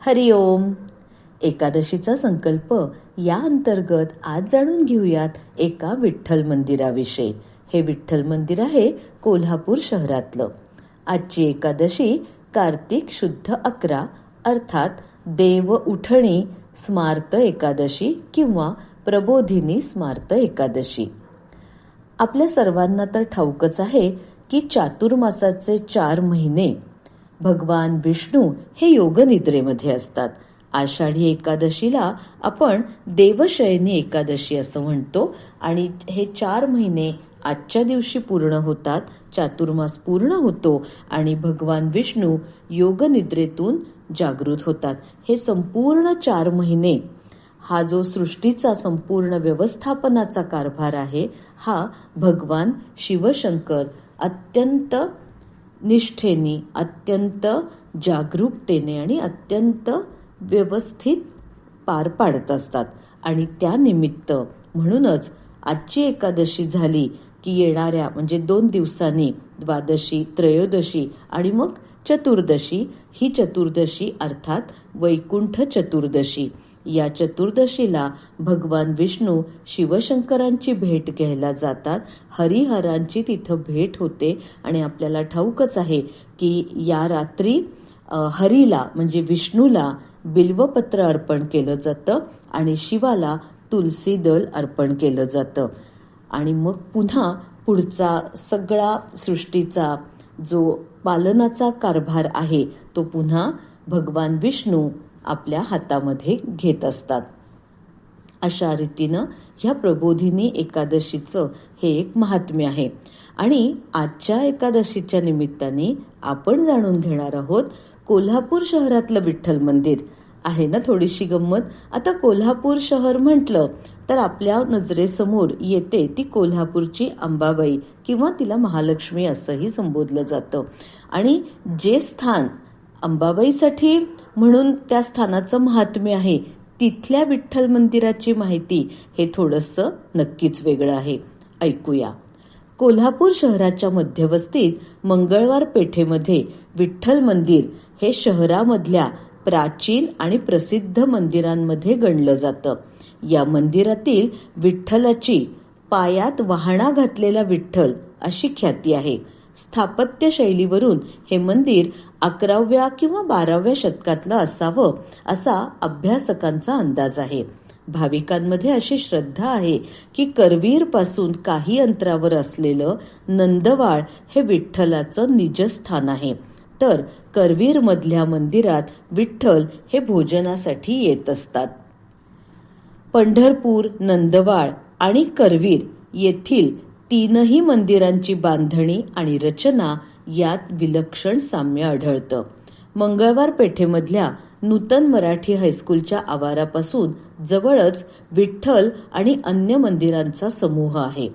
हरिओम एकादशीचा संकल्प या अंतर्गत आज जाणून घेऊयात एका विठ्ठल मंदिराविषयी. हे विठ्ठल मंदिर आहे कोल्हापूर शहरातलं. आजची एकादशी कार्तिक शुद्ध अकरा अर्थात देव उठणी स्मार्त एकादशी किंवा प्रबोधिनी स्मार्त एकादशी. आपल्या सर्वांना तर ठाऊकच आहे की चातुर्मासाचे चार महिने भगवान विष्णू हे योगनिद्रेमध्ये असतात. आषाढी एकादशीला आपण देवशयनी एकादशी असं म्हणतो आणि हे चार महिने आजच्या दिवशी पूर्ण होतात चातुर्मास पूर्ण होतो आणि भगवान विष्णू योगनिद्रेतून जागृत होतात. हे संपूर्ण चार महिने हा जो सृष्टीचा संपूर्ण व्यवस्थापनाचा कारभार आहे हा भगवान शिवशंकर अत्यंत निष्ठेने अत्यंत जागरूकतेने आणि अत्यंत व्यवस्थित पार पाडत असतात. आणि त्यानिमित्त म्हणूनच आजची एकादशी झाली की येणाऱ्या म्हणजे दोन दिवसांनी द्वादशी त्रयोदशी आणि मग चतुर्दशी. ही चतुर्दशी अर्थात वैकुंठ चतुर्दशी. या चतुर्दशीला भगवान विष्णू शिवशंकरांची भेट घ्यायला जातात. हरिहरांची तिथं भेट होते. आणि आपल्याला ठाऊकच आहे की या रात्री हरीला म्हणजे विष्णूला बिल्वपत्र अर्पण केलं जातं आणि शिवाला तुलसी दल अर्पण केलं जातं. आणि मग पुन्हा पुढचा सगळा सृष्टीचा जो पालनाचा कारभार आहे तो पुन्हा भगवान विष्णू आपल्या हातामध्ये घेत असतात. अशा रीतीनं ह्या प्रबोधिनी एकादशीचं हे एक महात्म्य आहे. आणि आजच्या एकादशीच्या निमित्ताने आपण जाणून घेणार आहोत कोल्हापूर शहरातलं विठ्ठल मंदिर. आहे ना थोडीशी गंमत? आता कोल्हापूर शहर म्हटलं तर आपल्या नजरेसमोर येते ती कोल्हापूरची अंबाबाई किंवा तिला महालक्ष्मी असंही संबोधलं जातं. आणि जे स्थान अंबाबाईसाठी म्हणून त्या स्थानाचं महात्म्य आहे. तिथल्या विठ्ठल मंदिराची माहिती हे थोडंसं नक्कीच वेगळं आहे. ऐकूया. कोल्हापूर शहराच्या मध्यवस्तीत मंगळवार पेठेमध्ये विठ्ठल मंदिर हे शहरामधल्या प्राचीन आणि प्रसिद्ध मंदिरांमध्ये गणलं जातं. या मंदिरातील विठ्ठलाची पायात वाहणा घातलेला विठ्ठल अशी ख्याती आहे. स्थापत्य शैलीवरून हे मंदिर अकराव्या किंवा बाराव्या शतकातलं असावं असा अभ्यासकांचा अंदाज आहे. भाविकांमध्ये अशी श्रद्धा आहे की करवीरपासून काही अंतरावर असलेलं नंदवाळ हे विठ्ठलाचं निजस्थान आहे. तर करवीर मधल्या मंदिरात विठ्ठल हे भोजनासाठी येत असतात. पंढरपूर नंदवाळ आणि करवीर येथील तीनही मंदिरांची बांधणी आणि रचना यात विलक्षण साम्य आढळतं. मंगळवार पेठेमधल्या नूतन मराठी हायस्कूलच्या आवारापासून जवळच विठ्ठल आणि अन्य मंदिरांचा समूह आहे.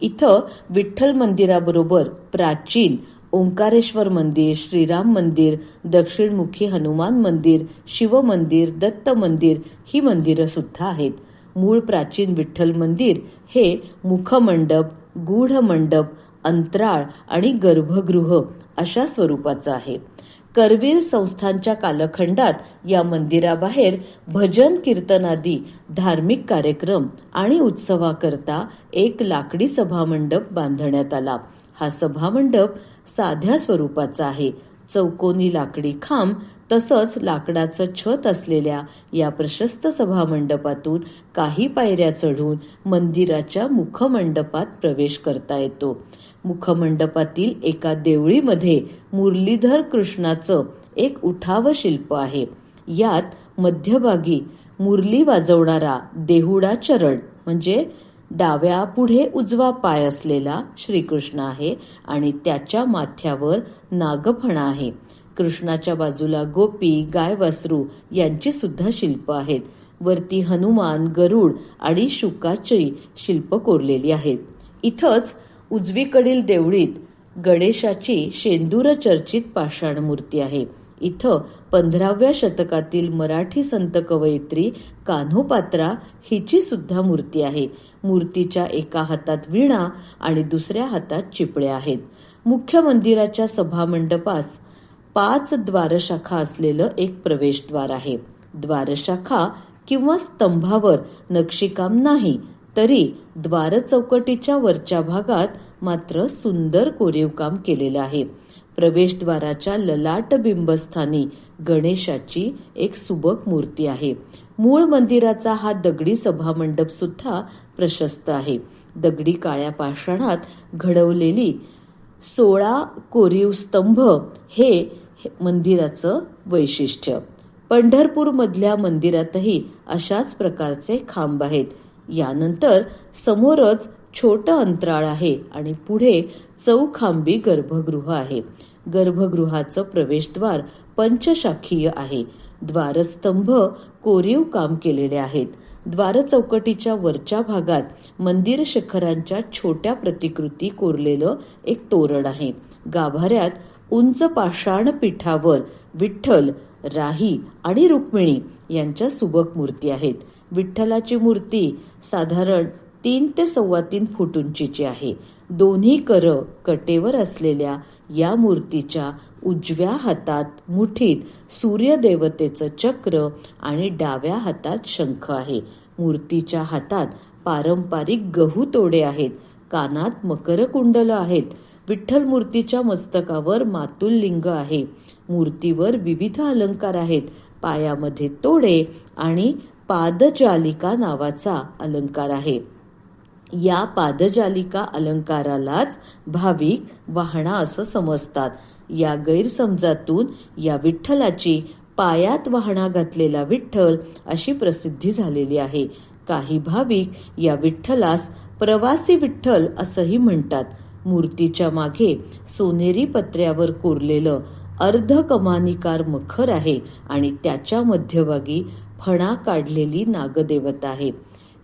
इथं विठ्ठल मंदिराबरोबर प्राचीन ओंकारेश्वर मंदिर श्रीराम मंदिर दक्षिणमुखी हनुमान मंदिर शिव मंदिर दत्त मंदिर ही मंदिरं सुद्धा आहेत. मूळ प्राचीन विठ्ठल मंदिर हे मुखमंडप गूढ मंडप अंतराळ आणि गर्भगृह अशा स्वरूपाचं आहे. करवीर संस्थांच्या कालखंडात या मंदिराबाहेर भजन कीर्तनादी धार्मिक कार्यक्रम आणि उत्सवाकरता एक लाकडी सभामंडप बांधण्यात आला. हा सभामंडप साध्या स्वरूपाचा आहे. चौकोनी लाकडी खांब तसंच लाकडाचं छत असलेल्या या प्रशस्त सभामंडपातून काही पायऱ्या चढून मंदिराच्या मुखमंडपात प्रवेश करता येतो. मुखमंडपातील एका देवळीमध्ये मुरलीधर कृष्णाचं एक उठाव शिल्प आहे. यात मध्यभागी मुरली वाजवणारा देहुडा चरण म्हणजे डाव्या पुढे उजवा पाय असलेला श्रीकृष्ण आहे आणि त्याच्या माथ्यावर नागफणा आहे. कृष्णाच्या बाजूला गोपी गाय वासरू यांची सुद्धा शिल्प आहेत. वरती हनुमान गरुड आणि शुकाची शिल्प कोरलेली आहेत. इथंच उजवीकडील देवळीत गणेशाची शेंदूर चर्चित पाषाण मूर्ती आहे. इथं पंधराव्या शतकातील मराठी संत कवयित्री कान्होपात्रा हिची सुद्धा मूर्ती आहे. मूर्तीच्या एका हातात वीणा आणि दुसऱ्या हातात चिपळ्या आहेत. मुख्य मंदिराच्या सभामंडपास पाच द्वारशाखा असलेलं एक प्रवेशद्वार आहे. द्वारशाखा किंवा स्तंभावर नक्षीकाम नाही तरी द्वार चौकटीच्या वरच्या भागात मात्र सुंदर कोरीवकाम केलेलं आहे. प्रवेशद्वाराच्या ललाट बिंबस्थानी गणेशाची एक सुबक मूर्ती आहे. मूळ मंदिराचा हा दगडी सभामंडप सुद्धा प्रशस्त आहे. दगडी काळ्या पाषाणात घडवलेली सोळा कोरीव स्तंभ हे मंदिराचं वैशिष्ट्य. पंढरपूरमधल्या मंदिरातही अशाच प्रकारचे खांब आहेत. यानंतर समोरच छोटं अंतराळ आहे आणि पुढे चौखांबी गर्भगृह आहे. गर्भगृहाचं प्रवेशद्वार पंचशाखीय आहे. द्वारस्तंभ कोरीव काम केलेले आहेत. द्वार चौकटीच्या वरच्या भागात मंदिर शिखरांच्या छोट्या प्रतिकृती कोरलेलं एक तोरण आहे. गाभाऱ्यात उंच पाषाण पीठावर विठ्ठल राही आणि रुक्मिणी यांच्या सुबक मूर्ती आहेत. विठ्ठलाची मूर्ती साधारण तीन ते सव्वा तीन फूट उंचीची आहे. दोन्ही कर कटेवर असलेल्या या मूर्तीच्या उजव्या हातात मुठीत सूर्यदेवतेचं चक्र आणि डाव्या हातात शंख आहे. मूर्तीच्या हातात पारंपरिक गहू तोडे आहेत. कानात मकर कुंडल आहेत. विठ्ठल मूर्तीच्या मस्तकावर मातुल लिंग आहे. मूर्तीवर विविध अलंकार आहेत. पायामध्ये तोडे आणि पादजालिका नावाचा अलंकार आहे. या पादजालिका अलंकारालाच भाविक वाहणा असं समजतात. या गैरसमजातून या विठ्ठलाची पायात वाहणा घातलेला विठ्ठल अशी प्रसिद्धी झालेली आहे. काही भाविक या विठ्ठलास प्रवासी विठ्ठल असंही म्हणतात. मूर्तीच्या मागे सोनेरी पत्र्यावर कोरलेलं अर्ध कमानिकार मखर आहे आणि त्याच्या मध्यभागी फणा काढलेली नागदेवता आहे.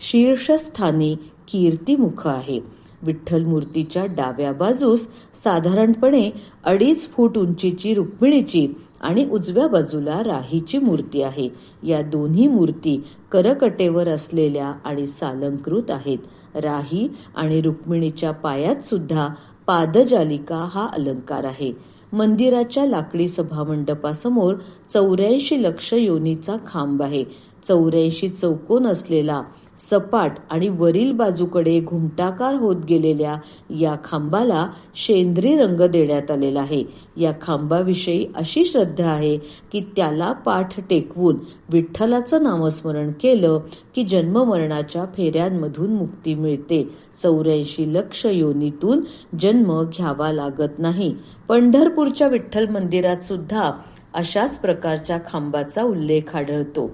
शीर्षस्थानी कीर्तिमुख आहे. विठ्ठल मूर्तीच्या डाव्या बाजूस साधारणपणे अडीच फूट उंचीची रुक्मिणीची आणि उजव्या बाजूला राहीची मूर्ती आहे. या दोन्ही मूर्ती करकटेवर असलेल्या आणि सालंकृत आहेत. राही आणि रुक्मिणीच्या पायात सुद्धा पादजालिका हा अलंकार आहे. मंदिराच्या लाकडी सभामंडपासमोर चौऱ्याऐंशी लक्ष योनीचा खांब आहे. चौऱ्याऐंशी चौकोन असलेला सपाट आणि वरील बाजूकडे घुमटाकार होत गेलेल्या या खांबाला शेंद्री रंग देण्यात आलेला आहे. या खांबाविषयी अशी श्रद्धा आहे की त्याला पाठ टेकवून विठ्ठलाचं नामस्मरण केलं की जन्ममरणाच्या फेऱ्यांमधून मुक्ती मिळते. चौऱ्याऐंशी लक्ष योनीतून जन्म घ्यावा लागत नाही. पंढरपूरच्या विठ्ठल मंदिरात सुद्धा अशाच प्रकारच्या खांबाचा उल्लेख आढळतो.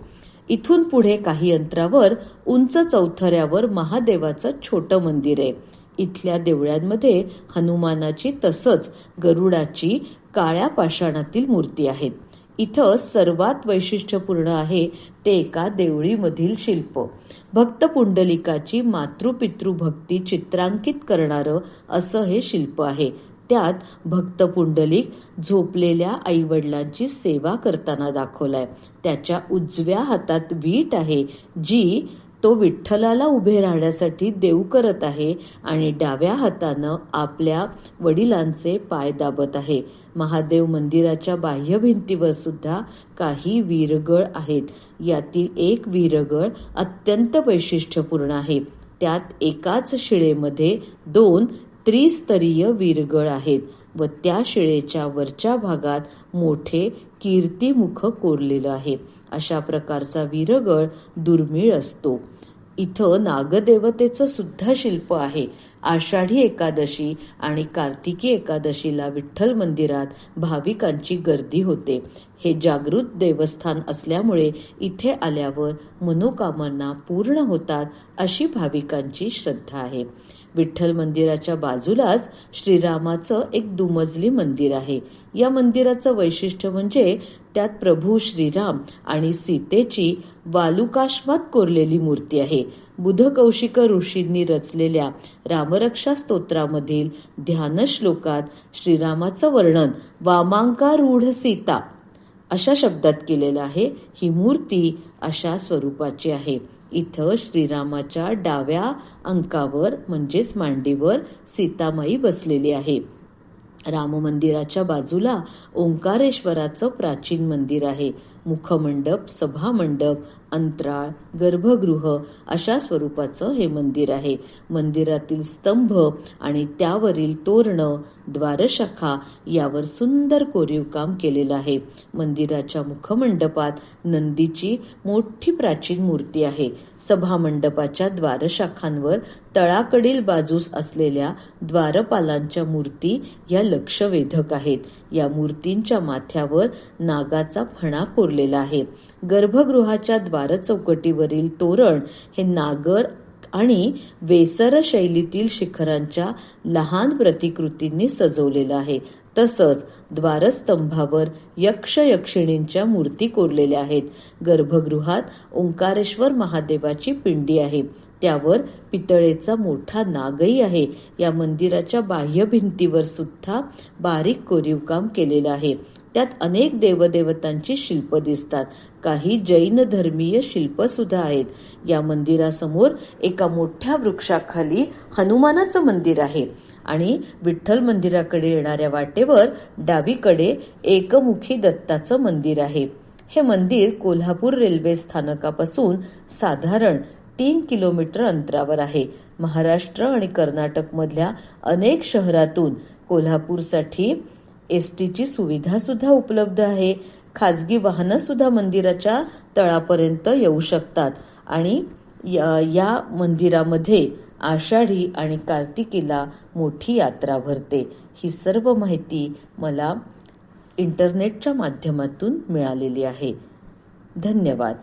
इथून पुढे काही अंतरावर उंच चौथऱ्यावर महादेवाचं छोटं मंदिर आहे. इथल्या देवळ्यांमध्ये हनुमानाची तसंच गरुडाची काळ्या पाषाणातील मूर्ती आहेत. इथं सर्वात वैशिष्ट्यपूर्ण आहे ते एका देवळीमधील शिल्प. भक्त पुंडलिकाची मातृपितृ भक्ती चित्रांकित करणारं असं हे शिल्प आहे. त्यात भक्त पुंडलिक झोपलेल्या आईवडिलांची सेवा करताना दाखवलाय. त्याच्या उजव्या हातात वीट आहे जी तो विठ्ठलाला उभे राहण्यासाठी देऊ करत आहे आणि डाव्या हातानं आपल्या वडिलांचे पाय दाबत आहे. महादेव मंदिराच्या बाह्य भिंतीवर सुद्धा काही वीरगळ आहेत. यातील एक वीरगळ अत्यंत वैशिष्ट्यपूर्ण आहे. त्यात एकाच शिळेमध्ये दोन त्रिस्तरीय विरगळ आहेत व त्या शिळेच्या वरच्या भागात मोठे कीर्तिमुख कोरलेलं आहे. अशा प्रकारचा वीरगळ दुर्मिळ असतो. इथं नागदेवतेचं सुद्धा शिल्प आहे. आषाढी एकादशी आणि कार्तिकी एकादशीला विठ्ठल मंदिरात भाविकांची गर्दी होते. हे जागृत देवस्थान असल्यामुळे इथे आल्यावर मनोकामना पूर्ण होतात अशी भाविकांची श्रद्धा आहे. विठ्ठल मंदिराच्या बाजूलाच श्रीरामाचं एक दुमजली मंदिर आहे. या मंदिराचं वैशिष्ट्य म्हणजे त्यात प्रभू श्रीराम आणि सीतेची वालुकाश्मात कोरलेली मूर्ती आहे. बुधकौशिक ऋषींनी रचलेल्या रामरक्षा स्तोत्रामधील ध्यान श्लोकात श्रीरामाचं वर्णन वामांकारूढ सीता अशा शब्दात केलेलं आहे. ही मूर्ती अशा स्वरूपाची आहे. इथं श्रीरामाच्या डाव्या अंकावर म्हणजेच मांडीवर सीतामाई बसलेली आहे. राम मंदिराच्या बाजूला ओंकारेश्वराचं प्राचीन मंदिर आहे. मुखमंडप सभामंडप अंतराळ गर्भगृह अशा स्वरूपाचं हे मंदिर आहे. मंदिरातील स्तंभ आणि त्यावरील तोरणं द्वारशाखा यावर सुंदर कोरीव काम केलेलं आहे. मंदिराच्या मुखमंडपात नंदीची मोठी प्राचीन मूर्ती आहे. सभामंडपाच्या द्वारशाखांवर तळाकडील बाजूस असलेल्या द्वारपालांच्या मूर्ती या लक्षवेधक आहेत. या मूर्तींच्या माथ्यावर नागाचा फणा कोरलेला आहे. गर्भगृहाच्या द्वार चौकटीवरील तोरण हे नागर आणि वेसर शैलीतील शिखरांच्या लहान प्रतिकृतींनी सजवलेलं आहे. तसंच द्वारस्तंभावर यक्ष यक्षिणींच्या मूर्ती कोरलेल्या आहेत. गर्भगृहात ओंकारेश्वर महादेवाची पिंडी आहे. त्यावर पितळेचा मोठा नागही आहे. या मंदिराच्या बाह्य भिंतीवर सुद्धा बारीक कोरीव काम केलेलं आहे. त्यात अनेक देवदेवतांची शिल्प दिसतात. काही जैन धर्मीय शिल्प सुद्धा आहेत. या मंदिरासमोर एका मोठ्या वृक्षाखाली हनुमानाचं मंदिर आहे. आणि विठ्ठल मंदिराकडे येणाऱ्या वाटेवर डावीकडे एकमुखी दत्ताचं मंदिर आहे. हे मंदिर कोल्हापूर रेल्वे स्थानकापासून साधारण तीन किलोमीटर अंतरावर आहे. महाराष्ट्र आणि कर्नाटक मधल्या अनेक शहरातून कोल्हापूरसाठी एस टीची सुविधा सुद्धा उपलब्ध आहे. खाजगी वाहनं सुद्धा मंदिराच्या तळापर्यंत येऊ शकतात. आणि या मंदिरामध्ये आषाढी आणि कार्तिकीला मोठी यात्रा भरते. ही सर्व माहिती मला इंटरनेटच्या माध्यमातून मिळालेली आहे. धन्यवाद.